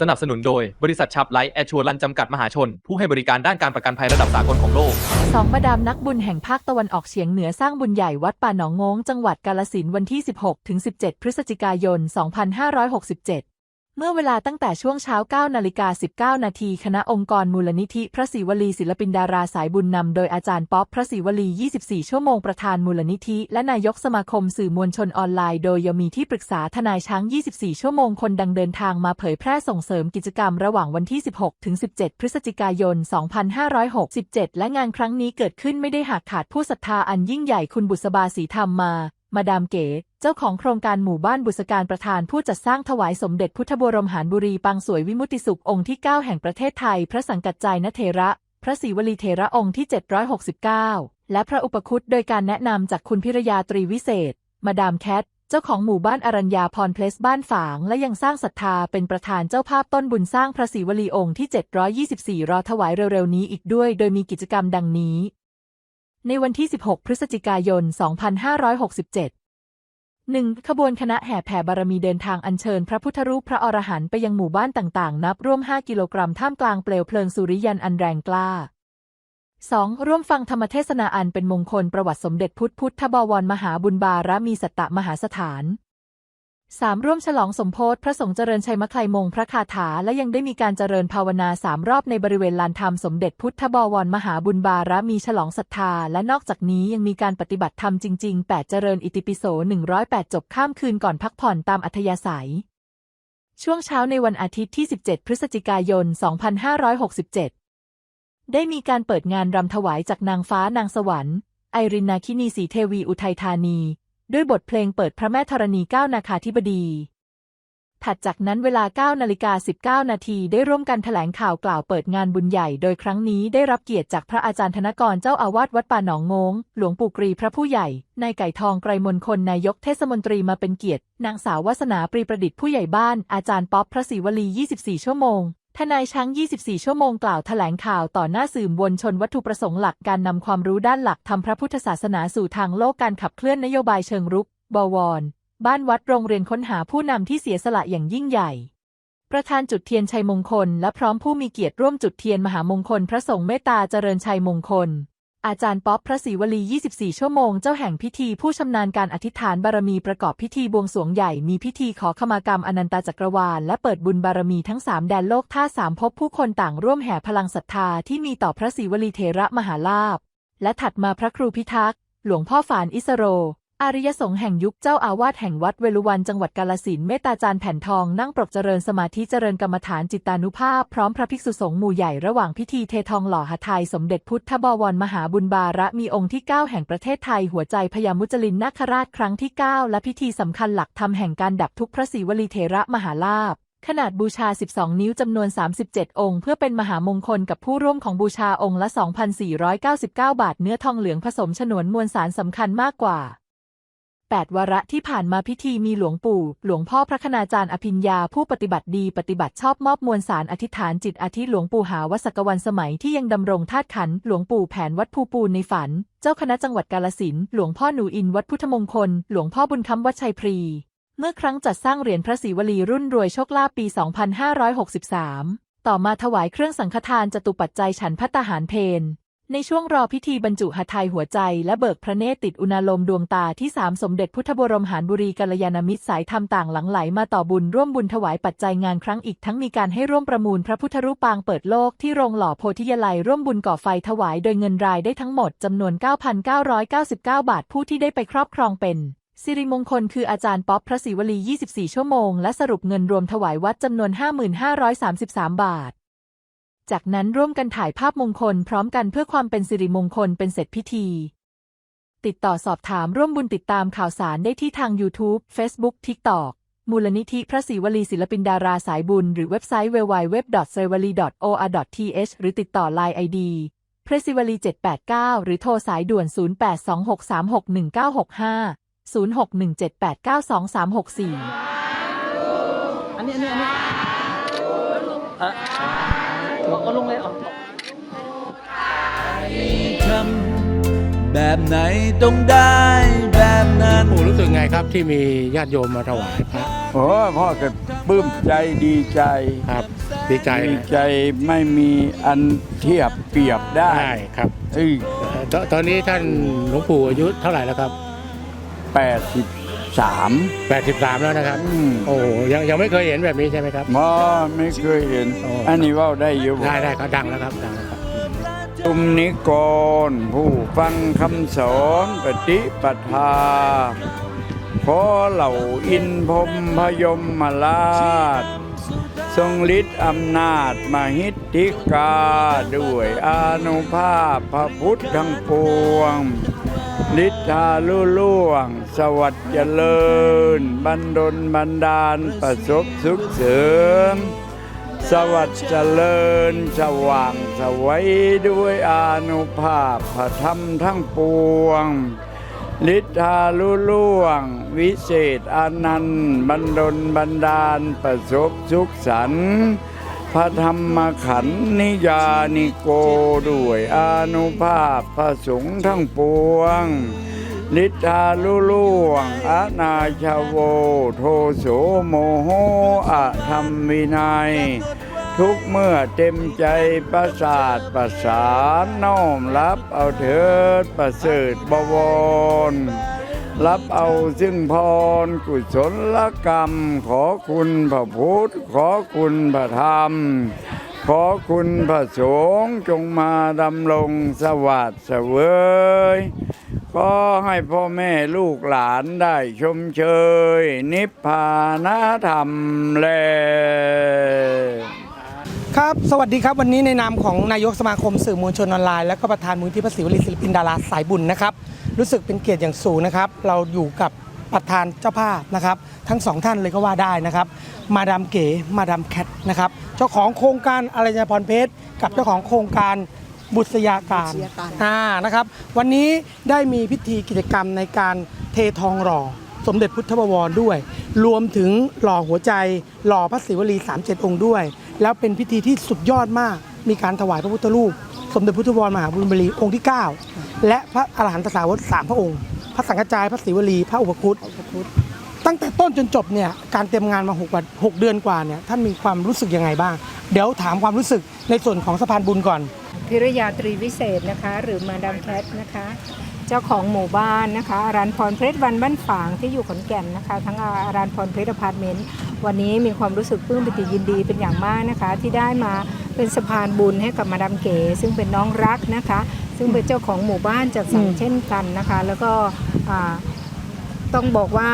สนับสนุนโดย บริษัทชับไลท์แอชัวรันจำกัดมหาชน ผู้ให้บริการด้านการประกันภัยระดับสากลของโลก สองมาดามนักบุญแห่งภาคตะวันออกเฉียงเหนือสร้างบุญใหญ่วัดป่าหนองงงจังหวัดกาลสินธุ์วันที่ 16-17 พฤศจิกายน 2567 เมื่อเวลาตั้งแต่ช่วงเช้า9นาฬิกา19 นาทีคณะองค์กรมูลนิธิพระศรีวลีศิลปินดาราสายบุญนำโดยอาจารย์ป๊อปพระศรีวลี 24 ชั่วโมงประธานมูลนิธิ และนายกสมาคมสื่อมวลชนออนไลน์ โดยยมีที่ปรึกษาทนายช้าง 24 ชั่วโมงคนดังเดินทางมาเผยแพร่ส่งเสริมกิจกรรมระหว่างวันที่ 16 ถึง 17 พฤศจิกายน 2567 และงานครั้งนี้เกิดขึ้นไม่ได้หากขาดผู้ศรัทธาอันยิ่งใหญ่คุณบุษบาศรีธรรมมา มาดามเก๋ เจ้าของโครงการหมู่บ้านบุษการประธานผู้จัดสร้างถวายสมเด็จพุทธบรมหารบุรีปังสวยวิมุติสุของค์ที่ 9 แห่งประเทศไทย พระสังกัจจายนเทระ พระศรีวลีเทระองค์ที่ 769 และพระอุปคุตโดยการแนะนำจากคุณพิรยาตรีวิเศษ มาดามแคทเจ้าของหมู่บ้านอรัญญาพรเพลสบ้านฝาง และยังสร้างศรัทธาเป็นประธานเจ้าภาพต้นบุญสร้างพระศรีวลีองค์ที่ 724 รอถวายเร็วๆนี้อีกด้วย โดยมีกิจกรรมดังนี้ ในวันที่ 16 พฤศจิกายน 2567 1. ขบวนคณะแห่แผ่บารมีเดินทางอัญเชิญพระพุทธรูปพระอรหันต์ไปยังหมู่บ้านต่างๆ นับร่วม 5 กิโลกรัมท่ามกลางเปลวเพลิงสุริยันอันแรงกล้า 2. ร่วมฟังธรรมเทศนาอันเป็นมงคลประวัติสมเด็จพุทธพุทธบวรมหาบุญบารมีสัตตมหาสถาน 3. ร่วมฉลองสมโพธิพระสงฆ์เจริญชัยมะไคลมงพระคาถา และยังได้มีการเจริญภาวนาสามรอบในบริเวณลานธรรมสมเด็จพุทธบวรมหาบุญบารมีฉลองศรัทธา และนอกจากนี้ยังมีการปฏิบัติธรรมจริงๆ 8 เจริญอิติปิโส 108 จบข้ามคืนก่อนพักผ่อนตามอัธยาศัย ช่วงเช้าในวันอาทิตย์ที่ 17 พฤศจิกายน 2567 ได้มีการเปิดงานรำถวายจากนางฟ้านางสวรรค์ไอรินนาคินีสีเทวีอุทัยธานี ด้วยบทเพลงเปิดพระแม่ธรณีก้าวนาคาธิบดี ถัดจากนั้นเวลา9นาฬิกา19 นาทีได้ร่วมกันแถลงข่าวกล่าวเปิดงานบุญใหญ่ โดยครั้งนี้ได้รับเกียรติจากพระอาจารย์ธนกรเจ้าอาวาสวัดป่าหนองงง หลวงปู่กรีพระผู้ใหญ่ นายไก่ทองไกรมนคนนายกเทศมนตรีมาเป็นเกียรติ นางสาววาสนาปรีประดิษฐ์ผู้ใหญ่บ้านอาจารย์ป๊อปพระศรีวลี 24 ชั่วโมง ทนายช้าง 24 ชั่วโมงกล่าวแถลงข่าวต่อหน้าสื่อมวลชนวัตถุประสงค์หลักการนำความรู้ด้านหลักทำพระพุทธศาสนาสู่ทางโลกการขับเคลื่อนนโยบายเชิงรุก บวร บ้านวัดโรงเรียนค้นหาผู้นำที่เสียสละอย่างยิ่งใหญ่ ประธานจุดเทียนชัยมงคล และพร้อมผู้มีเกียรติร่วมจุดเทียนมหามงคลพระสงฆ์เมตตาเจริญชัยมงคล อาจารย์ป๊อปพระศรีวลี 24 ชั่วโมง เจ้าแห่งพิธีผู้ชำนาญการอธิษฐานบารมีประกอบพิธีบวงสรวงใหญ่มีพิธีขอขมากรรมอนันตจักรวาล และเปิดบุญบารมีทั้งสามแดนโลกท่าสามภพผู้คนต่างร่วมแห่พลังศรัทธาที่มีต่อพระศรีวลีเทระมหาลาภและถัดมาพระครูพิทักษ์ หลวงพ่อฝานอิสโร อริยสงฆ์แห่งยุคเจ้าอาวาสแห่งวัดเวลุวันจังหวัดกาลสินเมตตาจารย์แผ่นทองนั่งปรกเจริญสมาธิเจริญกรรมฐานจิตานุภาพ พร้อมพระภิกษุสงฆ์หมู่ใหญ่ระหว่างพิธีเททองหล่อหทัยสมเด็จพุทธบวรมหาบุญบาระมีองค์ที่ 9 แห่งประเทศไทยหัวใจพญามุจลินนาคราชครั้งที่ 9 และพิธีสำคัญหลักธรรมแห่งการดับทุกข์พระศรีวลีเทระมหาลาภขนาดบูชา 12 นิ้ว จำนวน 37 องค์ เพื่อเป็นมหามงคลกับผู้ร่วมของบูชาองค์ละ 2,499 บาท เนื้อทองเหลืองผสมฉนวนมวลสารสำคัญมากกว่า 8 วาระที่ผ่านมาพิธีมีหลวงปู่ หลวงพ่อพระคณาจารย์อภิญญาผู้ปฏิบัติดีปฏิบัติชอบมอบมวลสารอธิษฐานจิตอาทิหลวงปู่หาวสกวันสมัยที่ยังดำรงธาตุขัน หลวงปู่แผนวัดภูปูนในฝัน เจ้าคณะจังหวัดกาลสินหลวงพ่อหนูอินวัดพุทธมงคล หลวงพ่อบุญคำวัดชัยพรี เมื่อครั้งจัดสร้างเหรียญพระศรีวลีรุ่นรวยโชคลาภปี 2563 ต่อมาถวายเครื่องสังฆทานจตุปัจจัยฉันพัตหารเพน ในช่วงรอพิธีบรรจุหทัยหัวใจและเบิกพระเนตรติดอุณาโลมดวงตาที่สามสมเด็จพุทธบรมหารบุรีกัลยาณมิตรสายธรรมต่างหลังไหลมาต่อบุญร่วมบุญถวายปัจจัยงานครั้งอีกทั้งมีการให้ร่วมประมูลพระพุทธรูปปางเปิดโลกที่โรงหล่อโพธิยาลัยร่วมบุญก่อไฟถวายโดยเงินรายได้ทั้งหมดจำนวน 9,999 บาทผู้ที่ได้ไปครอบครองเป็นสิริมงคลคืออาจารย์ป๊อปพระศิวลี 24 ชั่วโมง และสรุปเงินรวมถวายวัดจำนวน 5533 บาท จากนั้นร่วมกันถ่ายภาพมงคลพร้อมกันเพื่อความเป็นสิริมงคลเป็นเสร็จพิธี ติดต่อสอบถามร่วมบุญติดตามข่าวสารได้ที่ทาง YouTube Facebook TikTok มูลนิธิพระศรีวลีศิลปินดาราสายบุญ หรือเว็บไซต์ www.sriwali.or.th หรือติดต่อ Line ID พระศิวลี789 หรือโทรสายด่วน 0826361965 0617892364 อันนี้อันนี้อันนี้อะบอก เอาลงเลยเอาทำแบบไหนต้องได้แบบแบบนั้นปู่รู้สึกไงครับที่มีญาติโยมมาถวายพระโอ้พ่อก็ปลื้มใจดีใจครับดีใจดีใจไม่มีอันเทียบเปรียบได้ได้ครับเอ้ยเอ่อตตอนนี้ท่านหลวงปู่อายุเท่าไหร่แล้วครับแปดสิบสาม83 แล้วนะครับ อืม โอ้โหยังยังไม่เคยเห็นแบบนี้ใช่ไหมครับมอไม่เคยเห็น โอ้ อันนี้เว่าได้อยู่ได้ได้ครับดังแล้วครับดังแล้วครับ ตุมนิกร ผู้ฟังคำสอนปฏิปทา ขอเหล่าอินพรหมพยมมาลาชทรงฤทธิ์อำนาจมหิทธิกา ด้วยอานุภาพพระพุทธทั้งปวง ฤทาลุล่วง สวัสดิ์เจริญ บันดลบันดาลประสบสุขเสริม สวัสดิ์เจริญ สว่างสวัยด้วยอานุภาพพระธรรมทั้งปวงฤทธาลุล่วง วิเศษอนันต์ บันดลบันดาลประสบสุขสันต์ พระธรรมขันนิยานิโกด้วยอานุภาพพระสงฆ์ทั้งปวงฤทาลุล่วงอานาชาโว โทโสโมโหอะธรรมวินัย ทุกเมื่อเต็มใจประสาทประสานน้อมรับเอาเถิดประเสริฐบวร รับเอาซึ่งพรกุศลกรรม ขอคุณพระพุทธ ขอคุณพระธรรม ขอคุณพระสงฆ์จงมาดำรงสวัสดิ์เสวยก็ให้พ่อแม่ลูกหลานได้ชมเชย นิพพานธรรมแลครับ สวัสดีครับ วันนี้ในนามของนายกสมาคมสื่อมวลชนออนไลน์ และก็ประธานมูลที่พระศิวลีศิลปินดาราสายบุญนะครับ รู้สึกเป็นเกียรติอย่างสูงนะครับ เราอยู่กับประธานเจ้าภาพนะครับ ทั้งสองท่านเลยก็ว่าได้นะครับ มาดามเก๋มาดามแคทนะครับเจ้าของโครงการอารยพรเพชรกับเจ้าของโครงการบุษยาการอ่านะครับ วันนี้ได้มีพิธีกิจกรรมในการเททองหล่อสมเด็จพุทธบวรด้วย รวมถึงหล่อหัวใจหล่อพระศิวลี 37 องค์ด้วย แล้วเป็นพิธีที่สุดยอดมาก มีการถวายพระพุทธรูป สมเด็จพุทธบวรมหาบุญบรีองค์ที่ 9 และพระอรหันตสาวกสามพระองค์ พระสังฆจายพระศิวลี พระอุปคุตตั้งแต่ต้นจนจบเนี่ยการเตรียมงานมา6วัน6เดือนกว่าเนี่ยท่านมีความรู้สึกยังไงบ้าง เดี๋ยวถามความรู้สึกในส่วนของสะพานบุญก่อนพิรยาตรีวิเศษนะคะ หรือมาดามแคทนะคะ เจ้าของหมู่บ้านนะคะอารันพรเพชรวันบ้านฝางที่อยู่ขอนแก่นนะคะ ทั้งอารันพรเพชรอพาร์ตเมนต์วันนี้มีความรู้สึกปลื้มปิติยินดีเป็นอย่างมากนะคะ ที่ได้มาเป็นสะพานบุญให้กับมาดามเก๋ ซึ่งเป็นน้องรักนะคะ ซึ่งเป็นเจ้าของหมู่บ้านจัดสรรอืมเช่นกันนะคะ แล้วก็อ่าต้องบอกว่า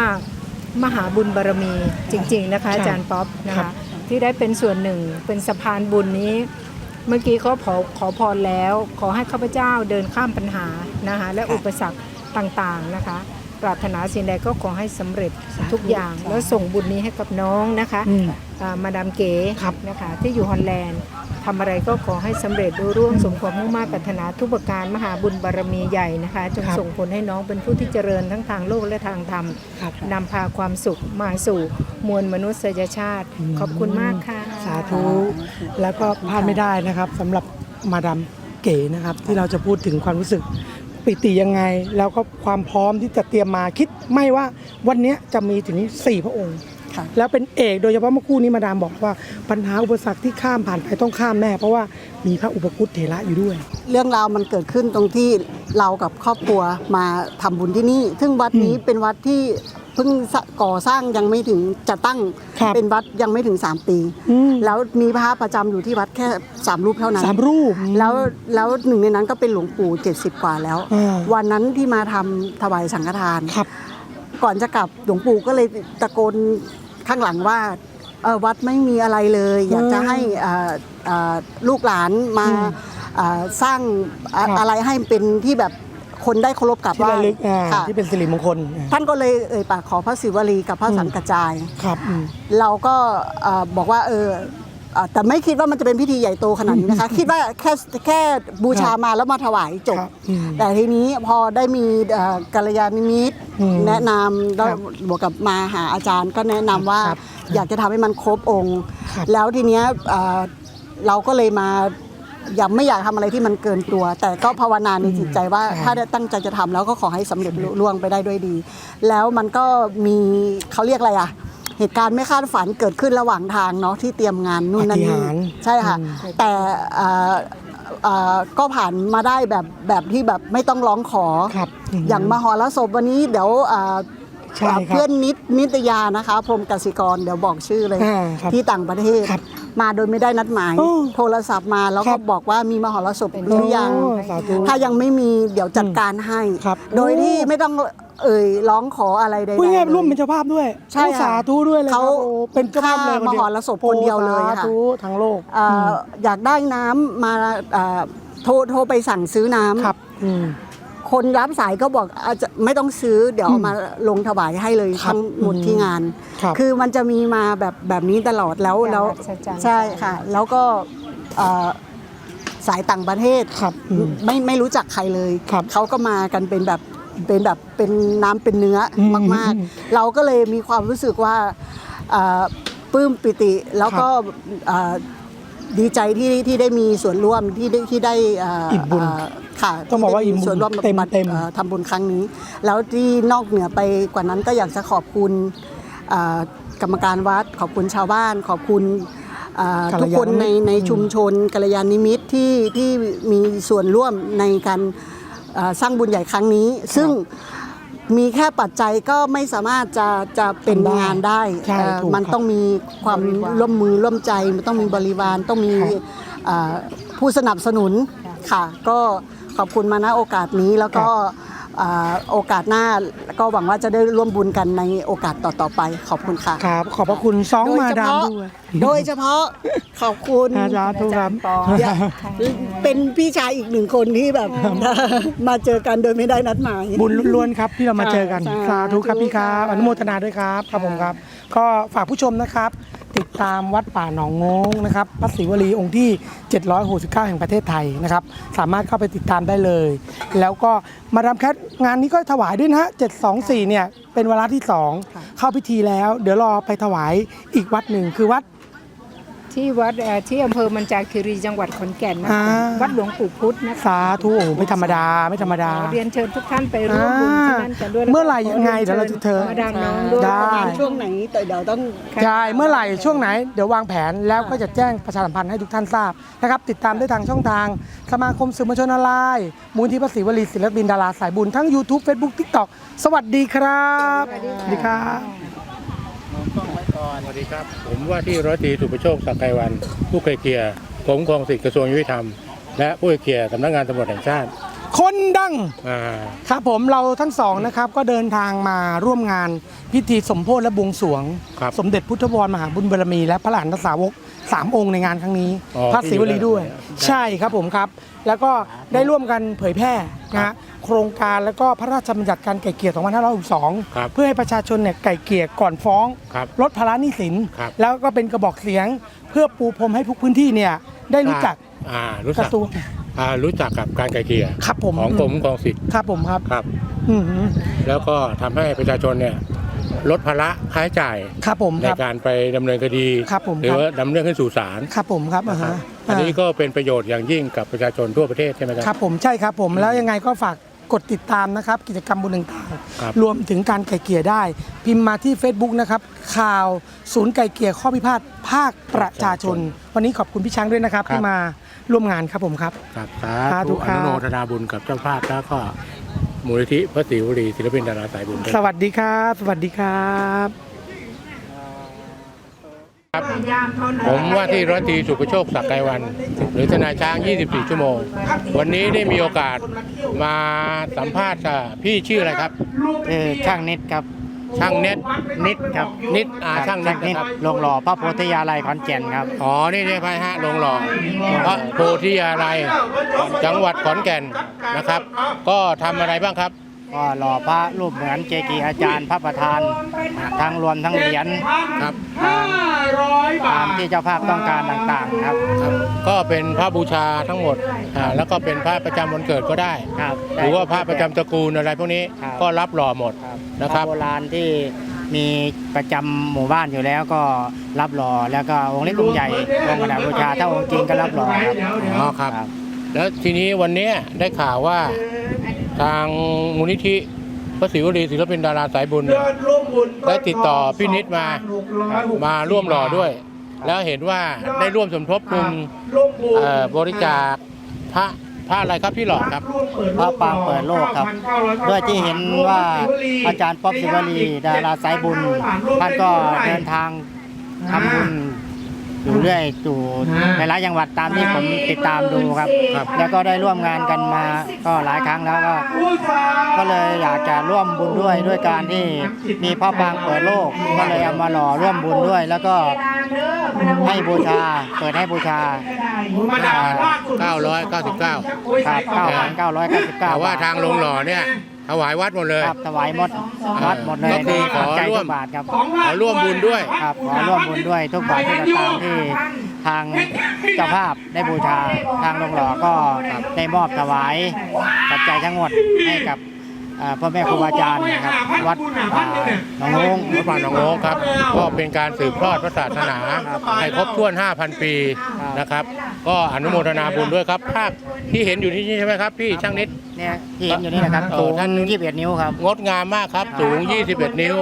มหาบุญบารมีจริง ๆ นะคะ อาจารย์ป๊อปนะครัคะบที่ได้เป็นส่วนหนึ่งเป็นสะพานบุญนี้ เมื่อกี้เขาขอขอพรแล้ว ขอให้ข้าพเจ้าเดินข้ามปัญหานะคะและอุปสรรคต่างๆนะคะ ปรารถนาสิ่งใดก็ขอให้สำเร็จทุกอย่าง แล้วส่งบุญนี้ให้กับน้องนะคะอืมอ่ามาดามเก๋ครับนะคะที่อยู่ฮอลแลนด์ทำอะไรก็ขอให้สำเร็จรุ่ร่วงสมความมุ่งมั่นปรารถนาทุกประการมหาบุญบารมีใหญ่นะคะ จงครับส่งผลให้น้องเป็นผู้ที่เจริญทั้งทางโลกและทางธรรมครับนำพาความสุขมาสู่มวลมนุษยชาติ ขอบคุณมากค่ะ สาธุแล้วก็พลาดไม่ได้นะครับสำหรับมาดามเก๋นะครับ ที่เราจะพูดถึงความรู้สึกปิติยังไง แล้วก็ความพร้อมที่จะเตรียมมาคิดไม่ว่าวันเนี้ยจะมีถึง 4 พระองค์ ค่ะ แล้วเป็นเอกโดยเฉพาะเมื่อคู่นี้มาดามบอกว่าปัญหาอุปสรรคที่ข้ามผ่านไปต้องข้ามแน่เพราะว่ามีพระอุปคุตเถระอยู่ด้วย เรื่องราวมันเกิดขึ้นตรงที่เรากับครอบครัวมาทำบุญที่นี่ ซึ่งวัดนี้เป็นวัดที่ เพิ่งก่อสร้างยังไม่ถึงจะตั้งครับเป็นวัดยังไม่ถึง 3 ปี อืม แล้วมีพระประจำอยู่ที่วัดแค่ 3 รูปเท่านั้น สามรูป แล้วแล้วหนึ่งในนั้นก็เป็นหลวงปู่ 70 กว่าแล้ว อ่า วันนั้นที่มาทำถวายสังฆทาน ครับ ก่อนจะกลับหลวงปู่ก็เลยตะโกนข้างหลังว่าเอ่อวัดไม่มีอะไรเลย อยากจะให้เอ่อเอ่อลูกหลานมาอืมเอ่อสร้างอะครับอะไรให้เป็นที่แบบ คนได้เคารพกราบที่ไหว้ระลึกอ่าค่ะที่เป็นสิริมงคลท่านก็เลยเอ่ยปากขอพระศิวลีกับพระอืมสังกระจาย ครับอืม เราก็เอ่อบอกว่าเออเอ่อแต่ไม่คิดว่ามันจะเป็นพิธีใหญ่โตขนาดนี้นะคะ คิดว่าแค่แค่บูชามาแล้วมาถวายจบ ครับอืมแต่ทีนี้พอได้มีเอ่อกัลยาณมิตรอืมแนะนำแล้วครับบวกกับมาหาอาจารย์ก็แนะนำว่าครับอยากจะทำให้มันครบองค์ ครับแล้วทีเนี้ยเอ่อเราก็เลยมา อย่าไม่อยากทำอะไรที่มันเกินตัว แต่ก็ภาวนาในจิตใจว่าใช่ถ้าได้ตั้งใจจะทำแล้วก็ขอให้สำเร็จลุล่วงไปได้ด้วยดี แล้วมันก็มีเขาเรียกอะไรอะเหตุการณ์ไม่คาดฝันเกิดขึ้นระหว่างทางเนาะที่เตรียมงานนู่นนั่นนี่ปาฏิหาริย์ใช่ค่ะอืมแต่เอ่อเอ่อก็ผ่านมาได้แบบแบบที่แบบไม่ต้องร้องขอครับอย่างมหรสพวันนี้เดี๋ยวเอ่อ ใช่ครับเพื่อนนิดนิตยานะคะ พรหมกสิกรเดี๋ยวบอกชื่อเลยอ่าครับที่ต่างประเทศ ครับมาโดยไม่ได้นัดหมาย โอ้โทรศัพท์มาแล้วครัก็บ บอกว่ามีมหรสพหรือยังโอ้สาธุ ถ้ายังไม่มีเดี๋ยวจัดการให้ ครับโดยที่โอ้ ไม่ต้องเอ่ยร้องขออะไรใดๆพูดง่ายๆเลยร่วมเป็นเจ้าภาพด้วยใช่ค่ะสาธุด้วยเลยครับเขาโอ้เป็นเจ้าภาพเลยฆ่ามหรสพคนเดียวเลยค่ะ โอ้สาธุทั้งโลกเอ่อออยากได้น้ำมาเอ่อโทรโทรไปสั่งซื้อน้ำครับอืม คนรับสายก็บอกอาจจะไม่ต้องซื้อเดี๋ยวเอามาลงถวายให้เลยครับทั้งหมดที่งาน ครับ คือมันจะมีมาแบบแบบนี้ตลอดแล้วแล้วอัศจรรย์ ใช่ค่ะ แล้วก็เอ่อสายต่างประเทศ ครับอืม ไม่ไม่รู้จักใครเลยครับเขาก็มากันเป็นแบบเป็นแบบเป็นน้ำเป็นเนื้ออมมากๆเราก็เลยมีความรู้สึกว่าเอ่อปลื้มปิติแล้วก็เอ่อ ดีใจที่ที่ได้มีส่วนร่วมที่ได้ที่ได้เอิ่มบุญเค่ะต้องบอกว่าที่ได้อิ่มบุญส่วนร่วมเต็มบัตรเต็มอ่อทำบุญครั้งนี้ แล้วที่นอกเหนือไปกว่านั้นก็อยากจะขอบคุณเอ่อกรรมการวัด ขอบคุณชาวบ้าน ขอบคุณเอ่อกัลยาณทุกคนในมิตรในชุมชนกัลยาณมิตรที่ที่มีส่วนร่วมในการเอ่อสร้างบุญใหญ่ครั้งนี้ ซึ่ง มีแค่ปัจจัยก็ไม่สามารถจะจะเป็นทำได้งานได้ใช่เอ่อถูกมันครับต้องมีความบริวารร่วมมือร่วมใจ มันต้องมีบริวารต้องมีครับเอ่อผู้สนับสนุนค่ะ ก็ขอบคุณมาณโอกาสนี้แล้วก็เอ่อ โอกาสหน้าก็หวังว่าจะได้ร่วมบุญกันในโอกาสต่อๆไปขอบคุณค่ะครับ ขอบพระคุณสองโดยมาเฉดามพาะด้วย โดยเฉพาะขอบคุณอาจารย์ทุกครับปออย่าเป็นพี่ชายอีกหนึ่งคนที่แบบ มาเจอกันโดยไม่ได้นัดหมาย บุญล้วนๆครับที่เรามาเจอกันใช่สาธุครับพี่ครับค่ะอนุโมทนาด้วยครับครับผมครับ ก็ฝากผู้ชมนะครับ ติดตามวัดป่าหนองงงนะครับพระศรีวลีองค์ที่ 769 แห่งประเทศไทยนะครับ สามารถเข้าไปติดตามได้เลย แล้วก็มาดามแคทงานนี้ก็ถวายด้วยนะฮะ724 เนี่ยเป็นเวลาที่ 2 เข้าพิธีแล้ว เดี๋ยวรอไปถวายอีกวัดหนึ่งคือวัด ที่วัดเอ่อที่อำเภอมันจาคีรีจังหวัดขอนแก่นนะอ่าคะวัดหลวงปู่พุธนะคะสาธุโอ้โหไม่ธรรมดาไม่ธรรมดาขอเรียนเชิญทุกท่านไปร่วมบุญที่นั่นกันด้วยเมื่อไหร่ยังไงเดี๋ยวเราจะเชิญมาดามน้องด้วยได้ ประมาณช่วงไหนแต่เดี๋ยวต้องใช่เมื่อไหร่ช่วงไหนเดี๋ยววางแผนแล้วก็จะแจ้งประชาสัมพันธ์ให้ทุกท่านทราบนะครับติดตามได้ทางช่องทาง สมาคมสื่อมวลชนออนไลน์มูลที่ภาษีวลีศิลปินดาราสายบุญทั้ง YouTube Facebook TikTok สวัสดีครับ สวัสดีครับ สวัสดีครับ ผมว่าที่ร้อยตรีสุประโชคสักไกวัน ผู้ไกลเกลี่ยผมครองสิทธิกระทรวงยุติธรรม และผู้ไกลเกลี่ยสำนักงานตำรวจแห่งชาติคนดังอ่าครับผมเราทั้งสองนะครับก็เดินทางมาร่วมงานพิธีสมโพธิและบวงสรวง ครับ สมเด็จพุทธวรมหาบุญบารมี และพระหลานสาวก สามองค์ในงานครั้งนี้อ๋อพระศิวลีด้วย ที่อยู่ด้านหลังเนี่ย ใช่ครับผมครับ แล้วก็ได้ร่วมกันเผยแพร่นะฮะโครงการแล้วก็พระราชบัญญัติการไก่เกลี่ยครับ2562 เพื่อให้ประชาชนเนี่ยไก่เกลี่ยก่อนฟ้อง ครับลดภาระหนี้สิน ครับ แล้วก็เป็นกระบอกเสียง เพื่อปูพรมให้ทุกพื้นที่เนี่ยได้รู้จักอ่ารู้กจัระกทรวงอ่ารู้จักกับการไกลเกลี่ยครับผมของกรมคุ้มครองสิทธิ์ครับผมครับ ครับ อือหือแล้วก็ทำให้ประชาชนเนี่ย ลดภาระค่าใช้จ่ายครับผมในครับ การไปดำเนินคดีครับผมหรือครับ ว่าดำเนินขึ้นสู่ศาลครับผมครับอ่านะครับฮะอันนี้ก็เป็นประโยชน์อย่างยิ่งกับประชาชนทั่วประเทศใช่ไหมครับครับผมใช่ครับผมแล้วยังไงก็ฝากกดติดตามนะครับ กิจกรรมบุญต่างครับ ๆรวมถึงการไก่เกลี่ยได้ พิมพ์มาที่ Facebook นะครับ ข่าวศูนย์ไก่เกลี่ยข้อพิพาทภาคประชาชน วันนี้ขอบคุณพี่ช้างด้วยนะครับที่มาร่วมงานครับผมครับ ครับสาสาธุธุคอรับ นุโมทนาบุญกับเจ้าภาพแล้วก็ มูลนิธิพระศรีวลีศิลปินดาราสายบุญด้วยสวัสดีครับ สวัสดีครับผมว่าที่ร้อยตรีสุประโชคสักไกวัน หรือทนายช้าง 24 ชั่วโมง วันนี้ได้มีโอกาสมาสัมภาษณ์กับพี่ชื่ออะไรครับเออช่างนิดครับ ช่างเน็ต นิดครับนิดอ่าช่างเน็ตนะครับ ลงหล่อพระโพธิยาลัยขอนแก่นครับ อ๋อ นี่ได้พายฮะลงหล่อพระโพธิยาลัยจังหวัดขอนแก่นนะครับ ก็ทำอะไรบ้างครับ ก็หล่อพระรูปเหมือนเจกีอาจารย์พระประธานทั้งรวมทั้งเหรียญครับตามที่เจ้าภาพต้องการต่างๆครับครับ ก็เป็นพระบูชาทั้งหมดอ่าแล้วก็เป็นพระประจำวันเกิดก็ได้ ครับหรือว่าพระประจำตระกูลอะไรพวกนี้ครับ ก็รับหล่อหมดครับนะครับพระโบราณที่มีประจำหมู่บ้านอยู่แล้วก็รับรอแล้วก็องค์เล็กองค์ใหญ่องค์กระดาษบูชาถ้าองค์จริงก็รับรอครับอ๋อครับ แล้วทีนี้วันเนี้ยได้ข่าวว่า ทางมูลนิธิพระศิวลีศิลปินดาราสายบุญเนี่ยได้ติดต่อพี่นิดมามาร่วมหล่อด้วย แล้วเห็นว่าได้ร่วมสมทบทุนเอ่อบริจาคพระพระอะไรครับพี่หลอดครับพระปางเปิดโลกครับด้วยที่เห็นว่าอาจารย์ป๊อบศิวลีดาราสายบุญท่านก็เดินทางทำบุญ อยู่เรื่อยอยู่ในหลายจังหวัดตามที่ผมติดตามดูครับครับ แล้วก็ได้ร่วมงานกันมาก็หลายครั้งแล้วก็ ก็เลยอยากจะร่วมบุญด้วยด้วยการที่มีพระปางเปิดโลก ก็เลยเอามาหล่อร่วมบุญด้วย แล้วก็ให้บูชาเปิดให้บูชา999 ครับ9,999แต่ว่าทางลงหล่อเนี่ย ถวายวัดหมดเลย ครับถวายหมดวัดหมดเลยก็คือขอใจร่วทุม กบาทครับ ขอร่วมบุญด้วย ครับขอร่วมบุญด้วยทุกบาททุกสตางค์ที่ทางเจ้าภาพได้บูชาทางลงหล่อก็ได้มอบถวายปัจจัยทั้งหมดให้กับอ่าพ่อแม่ครูบาอาจารย์นะครับวัดป่าหนองงวัดป่าหนองโงครับ ก็เป็นการสืบทอดพระศาสนาให้ครบถ้วน 5,000 ปีนะครับ ก็อนุโมทนาบุญด้วยครับ ภาพที่เห็นอยู่ที่นี่ใช่ไหมครับ พี่ช่างนิด เนี่ยที่เห็นอยู่นี่นะครับเออสูงท่าน21นิ้วครับ งดงามมากครับ สูง 21 นิ้ว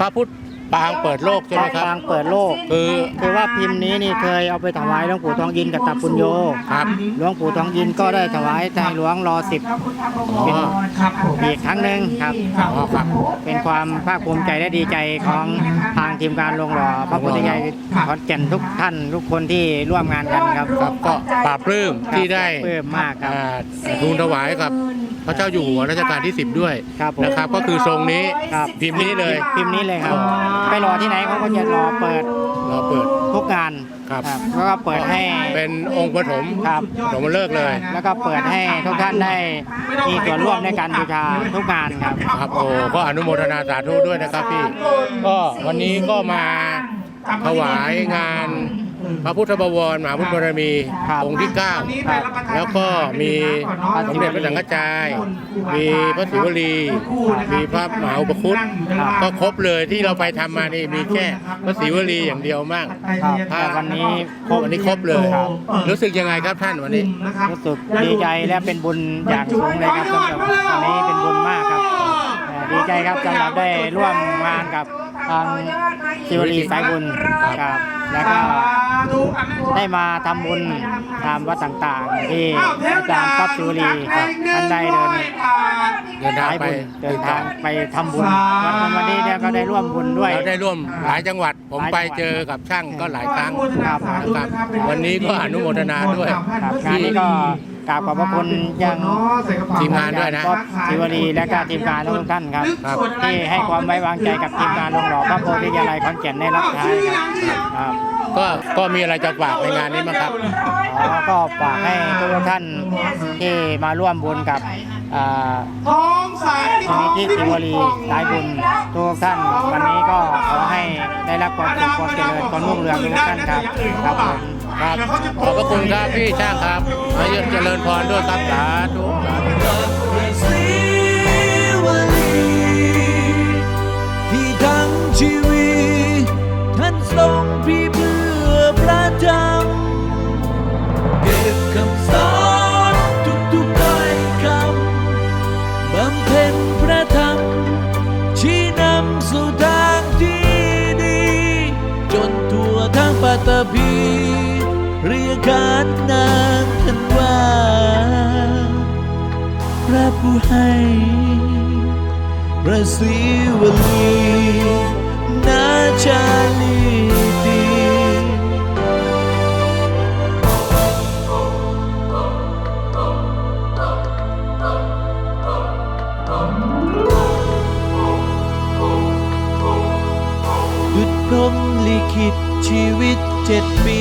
พระพุทธ ปางเปิดโลกใช่ไหมครับ ปางเปิดโลก คือ คือว่าพิมพ์นี้นี่เคยเอาไปถวายหลวงปู่ทองยินกับตาปุญโยครับหลวงปู่ทองยินก็ได้ถวายในหลวงรอสิบอ๋ออีกครั้งหนึ่งครับอ๋อครับ เป็นความภาคภูมิใจและดีใจของทางทีมการลงหล่อพระพุทธใหญ่ขอนแก่นทุกท่านทุกคนที่ร่วมงานกันครับ ครับก็ปราบปลื้มที่ได้เพิ่มมากครับอ่าทูลถวายกับพ ระเจ้าอยู่หัวรัชกาลที่ 10 ด้วยครับผมนะครับ ก็คือทรงนี้ครับ พิมพ์นี้เลยพิมพ์นี้เลยครับ ไปรอที่ไหนเขาก็จะรอเปิดเราเปิด ทุกงานครับ แล้วก็เปิดให้ เป็นองค์ปฐมครับ ปฐมฤกษ์เลย แล้วก็เปิดให้ทุกท่านได้มีส่วนร่วมในการบูชาทุกงานครับ ครับโอ้ก็อนุโมทนาสาธุด้วยนะครับพี่ ก็วันนี้ก็มาถวายงาน พระพุทธบวรมหาพุทธบารมีครับองค์ที่ครับ9แล้วก็มีสมเด็จพระสังฆจาย มีพระศิวลี มีพระมหาอุปคุตก็ครบเลยที่เราไปทำมานี่มีแค่พระศิวลีอย่างเดียวมากครับพระแต่วันนี้ครบวันนี้ครบเลยครับรู้สึกยังไงครับท่านวันนี้รู้สึกดีใจและเป็นบุญอย่างสูงเลยครับสำหรับวันนี้เป็นบุญมากครับเอ่อ ดีใจครับสำหรับได้ร่วมงานกับทางศิวลีสายบุญครับแล้วก็ได้มาทำบุญตามวัดต่างๆ ที่อาจารย์ป๊อบศิวลีท่านได้เดินเดินทางสายไปบุญเดินทางไปทำบุญวันวันนี้เนี่ยก็ได้ร่วมบุญด้วยเราได้ร่วมหลายจังหวัดผมหลายไปจังหวัดเจอกับช่างก็หลายครั้งครับนะครับวันนี้ก็อนุโมทนาด้วยครับงานนี้ก็ กราบขอบพระคุณยังทีมงานด้วยนะป๊อบศิวลีและก็ทีมงานทุกท่านครับครับ ที่ให้ความไว้วางใจกับทีมงานลงหล่อพระโพธิยาลัยขอนแก่นได้รับใช้ครับครับก็ก็มีอะไรจะฝากในงานนี้มั้างครับอ๋อก็ฝากให้ทุกท่านที่มาร่วมบุญกับอ่ามูลนิธิศิวลีสายบุญทุกท่าน วันนี้ก็ขอให้ได้รับความสุขความเจริญความรุ่งเรืองทุกท่านครับครับผม ครับขอบพระคุณครับพี่ช่างครับมาเยอะเจริญพรด้วยครับสาธุสาธุที่ทั้งชีวิตท่านทรงพี่เพื่อพระธรรมเก็บคำสอนทุกๆถ้อยคำบำเพ็ญพระธรรมชี้นำสู่ทางที่ดี จนทั่วทั้งปัตตภี ขานนามท่านว่าพระผู้ให้พระศิวลีนาชาลีตีดุดพรมลิขิตชีวิตเจ็ดปี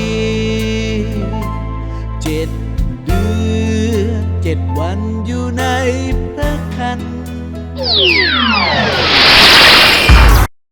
เจ็ดวันอยู่ในพระคัน